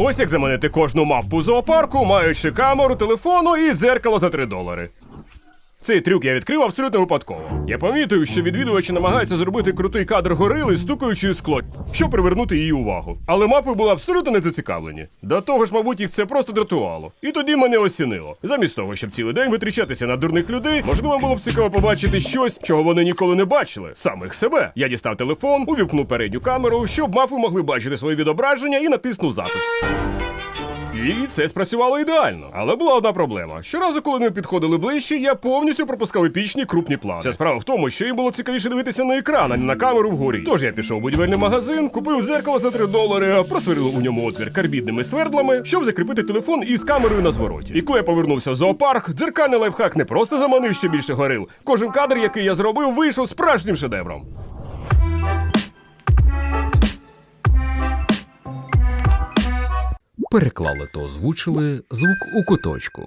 Ось як заманити кожну мавпу зоопарку, маючи камеру, телефону і дзеркало за 3 долари. Цей трюк я відкрив абсолютно випадково. Я помітив, що відвідувачі намагаються зробити крутий кадр горили, стукаючи скло, щоб привернути її увагу. Але мапи були абсолютно не зацікавлені. До того ж, мабуть, їх це просто дратувало. І тоді мене осінило. Замість того, щоб цілий день витрачатися на дурних людей, можливо, було б цікаво побачити щось, чого вони ніколи не бачили. Самих себе. Я дістав телефон, увімкнув передню камеру, щоб мапи могли бачити своє відображення і натиснув запис. І це спрацювало ідеально. Але була одна проблема. Щоразу, коли ми підходили ближче, я повністю пропускав епічні крупні плани. Це справа в тому, що їм було цікавіше дивитися на екран, а не на камеру вгорі. Тож я пішов у будівельний магазин, купив зеркало за 3 долари, просверлив у ньому отвір карбідними свердлами, щоб закріпити телефон із камерою на звороті. І коли я повернувся в зоопарк, дзеркальний лайфхак не просто заманив ще більше горил. Кожен кадр, який я зробив, вийшов справжнім шедевром. Переклали та озвучили звук у куточку.